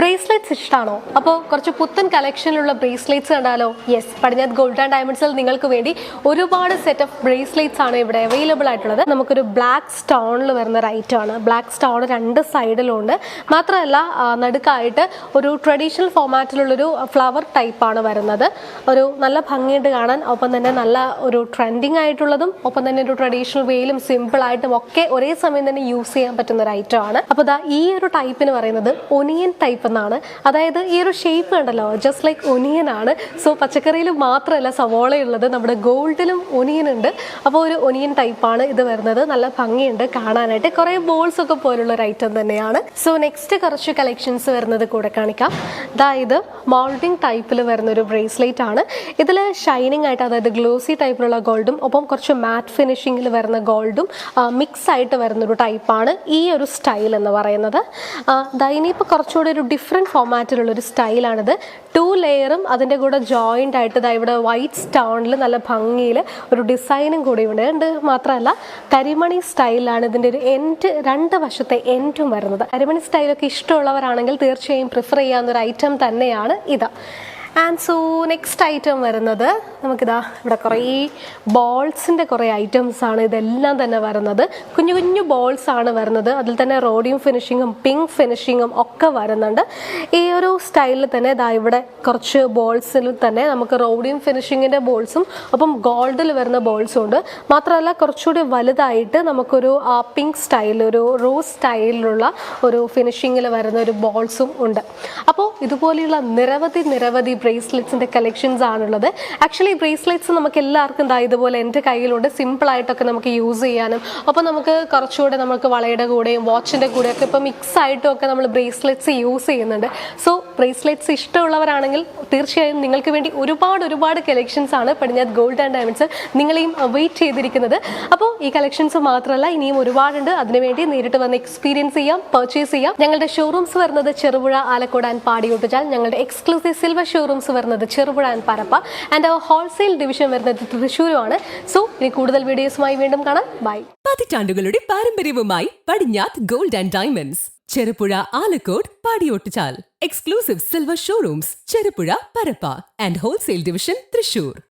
Bracelets ഇഷ്ടമാണോ അപ്പോൾ കുറച്ച് പുത്തൻ കളക്ഷനിലുള്ള ബ്രേസ്ലെറ്റ്സ് കണ്ടാലോ? യെസ് പടിഞ്ഞാത്ത് ഗോൾഡ് ആൻഡ് ഡയമണ്ട്സിൽ നിങ്ങൾക്ക് വേണ്ടി ഒരുപാട് സെറ്റ് ഓഫ് ബ്രേസ്ലെറ്റ്സ് ആണ് ഇവിടെ അവൈലബിൾ ആയിട്ടുള്ളത്. നമുക്കൊരു ബ്ലാക്ക് സ്റ്റോണിൽ വരുന്ന item ആണ്. ബ്ലാക്ക് സ്റ്റോൺ രണ്ട് സൈഡിലുണ്ട് മാത്രമല്ല നടുക്കായിട്ട് ഒരു ട്രഡീഷണൽ ഫോമാറ്റിലുള്ളൊരു ഫ്ലവർ ടൈപ്പ് ആണ് വരുന്നത്. ഒരു നല്ല ഭംഗിയുണ്ട് കാണാൻ ഒപ്പം തന്നെ നല്ല ഒരു ട്രെൻഡിങ് ആയിട്ടുള്ളതും ഒപ്പം തന്നെ ഒരു ട്രഡീഷണൽ വേയിലും സിമ്പിൾ ആയിട്ടും ഒക്കെ ഒരേ സമയം തന്നെ യൂസ് ചെയ്യാൻ പറ്റുന്ന ഒരു ഐറ്റം ആണ്. അപ്പോൾ ഈ ഒരു ടൈപ്പിന് പറയുന്നത് ഒനിയൻ ടൈപ്പ് എന്നാണ് അതായത് ഈ ഒരു ഷേപ്പ് കണ്ടല്ലോ ജസ്റ്റ് ലൈക്ക് ഒനിയൻ ആണ്. സോ പച്ചക്കറിയിൽ മാത്രമല്ല സവോളയുള്ളത് നമ്മുടെ ഗോൾഡിലും ഒനിയൻ ഉണ്ട്. അപ്പോൾ ഒരു ഒനിയൻ ടൈപ്പാണ് ഇത് വരുന്നത്. നല്ല ഭംഗിയുണ്ട് കാണാനായിട്ട്. കുറേ ബോൾസ് ഒക്കെ പോലുള്ള ഒരു ഐറ്റം തന്നെയാണ്. സോ നെക്സ്റ്റ് കുറച്ച് കളക്ഷൻസ് വരുന്നത് കൂടെ കാണിക്കാം. അതായത് മോൾഡിംഗ് ടൈപ്പിൽ വരുന്ന ഒരു ബ്രേസ്ലെറ്റ് ആണ്. ഇതിൽ ഷൈനിങ് ആയിട്ട് അതായത് ഗ്ലോസി ടൈപ്പിലുള്ള ഗോൾഡും ഒപ്പം കുറച്ച് മാറ്റ് ഫിനിഷിങ്ങിൽ വരുന്ന ഗോൾഡും മിക്സ് ആയിട്ട് വരുന്ന ഒരു ടൈപ്പാണ് ഈ ഒരു സ്റ്റൈൽ എന്ന് പറയുന്നത്. ഇനിയിപ്പോൾ കുറച്ചുകൂടി ഒരു ഡിഫറെന്റ് ഫോമാറ്റിലുള്ള ഒരു സ്റ്റൈലാണിത്. ടു ലെയറും അതിന്റെ കൂടെ ജോയിന്റ് ആയിട്ട് ഇതാ ഇവിടെ വൈറ്റ് സ്റ്റോണിൽ നല്ല ഭംഗിയിൽ ഒരു ഡിസൈനും കൂടി ഇവിടെ ഉണ്ട്. മാത്രമല്ല കരിമണി സ്റ്റൈലാണ് ഇതിന്റെ ഒരു എൻഡ് രണ്ട് വശത്തെ എൻഡും വരുന്നത്. കരിമണി സ്റ്റൈലൊക്കെ ഇഷ്ടമുള്ളവരാണെങ്കിൽ തീർച്ചയായും പ്രിഫർ ചെയ്യാവുന്ന ഒരു ഐറ്റം തന്നെയാണ് ഇത്. ആൻഡ് സോ നെക്സ്റ്റ് ഐറ്റം വരുന്നത് നമുക്കിതാ ഇവിടെ കുറേ ബോൾസിന്റെ കുറേ ഐറ്റംസ് ആണ് ഇതെല്ലാം തന്നെ വരുന്നത്. കുഞ്ഞു കുഞ്ഞു ബോൾസ് ആണ് വരുന്നത്. അതിൽ തന്നെ റോഡിയും ഫിനിഷിങ്ങും പിങ്ക് ഫിനിഷിങ്ങും ഒക്കെ വരുന്നുണ്ട്. ഈ ഒരു സ്റ്റൈലിൽ തന്നെ ഇതാ ഇവിടെ കുറച്ച് ബോൾസിൽ തന്നെ നമുക്ക് റോഡിയും ഫിനിഷിങ്ങിന്റെ ബോൾസും ഒപ്പം ഗോൾഡിൽ വരുന്ന ബോൾസും ഉണ്ട്. മാത്രമല്ല കുറച്ചുകൂടി വലുതായിട്ട് നമുക്കൊരു പിങ്ക് സ്റ്റൈൽ ഒരു റോസ് സ്റ്റൈലിലുള്ള ഒരു ഫിനിഷിങ്ങിൽ വരുന്ന ഒരു ബോൾസും ഉണ്ട്. അപ്പോൾ ഇതുപോലെയുള്ള നിരവധി നിരവധി ബ്രേസ്ലെറ്റ്സിന്റെ കളക്ഷൻസ് ആണുള്ളത്. ആക്ച്വലി ബ്രേസ്ലെറ്റ്സ് നമുക്ക് എല്ലാവർക്കും എന്താ ഇതുപോലെ എന്റെ കയ്യിലുണ്ട്. സിമ്പിളായിട്ടൊക്കെ നമുക്ക് യൂസ് ചെയ്യാനും. അപ്പോൾ നമുക്ക് കുറച്ചുകൂടെ നമുക്ക് വളയുടെ കൂടെയും വാച്ചിന്റെ കൂടെയൊക്കെ ഇപ്പോൾ മിക്സ് ആയിട്ടും ഒക്കെ നമ്മൾ ബ്രേസ്ലെറ്റ്സ് യൂസ് ചെയ്യുന്നുണ്ട്. സോ ബ്രേസ്ലെറ്റ്സ് ഇഷ്ടമുള്ളവരാണെങ്കിൽ തീർച്ചയായും നിങ്ങൾക്ക് വേണ്ടി ഒരുപാട് ഒരുപാട് കളക്ഷൻസ് ആണ് പടിഞ്ഞാത്ത് ഗോൾഡ് ആൻഡ് ഡയമണ്ട്സ് നിങ്ങളെയും വെയിറ്റ് ചെയ്തിരിക്കുന്നത്. അപ്പോൾ ഈ കളക്ഷൻസ് മാത്രമല്ല ഇനിയും ഒരുപാടുണ്ട്. അതിനുവേണ്ടി നേരിട്ട് വന്ന് എക്സ്പീരിയൻസ് ചെയ്യാം പർച്ചേസ് ചെയ്യാം. ഞങ്ങളുടെ ഷോറൂംസ് വരുന്നത് ചെറുപുഴ ആലക്കോട് ആൻഡ് പാടിയോട്ടുചാൽ. ഞങ്ങളുടെ എക്സ്ക്ലൂസീവ് സിൽവർ ഷോറൂംസ് വരുന്നത് Cherupuzha and Parappa. And our wholesale division വരുന്നത് തൃശ്ശൂരുമാണ്. സോ ഇനി കൂടുതൽ വീഡിയോസുമായി വീണ്ടും കാണാം. ബൈ പതിറ്റാണ്ടുകളുടെ പാരമ്പര്യവുമായി Padinjath gold and diamonds Cherupuzha Alakode Padiyottuchal. Exclusive silver showrooms, Cheripura, Parappa, and wholesale division, Trishur.